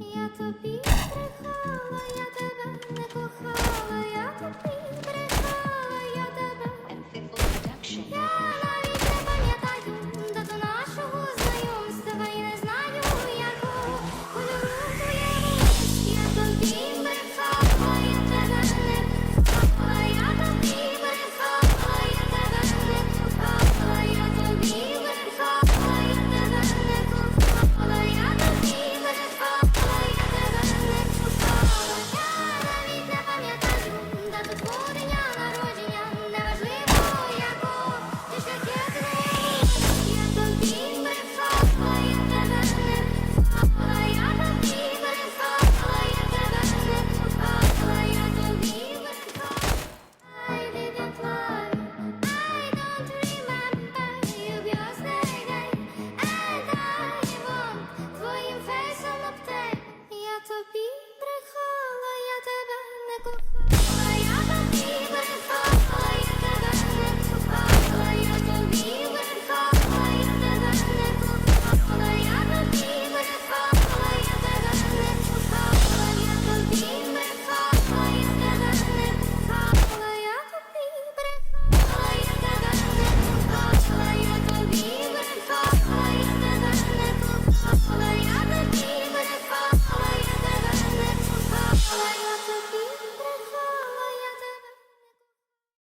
Я тобі брехала, я тебе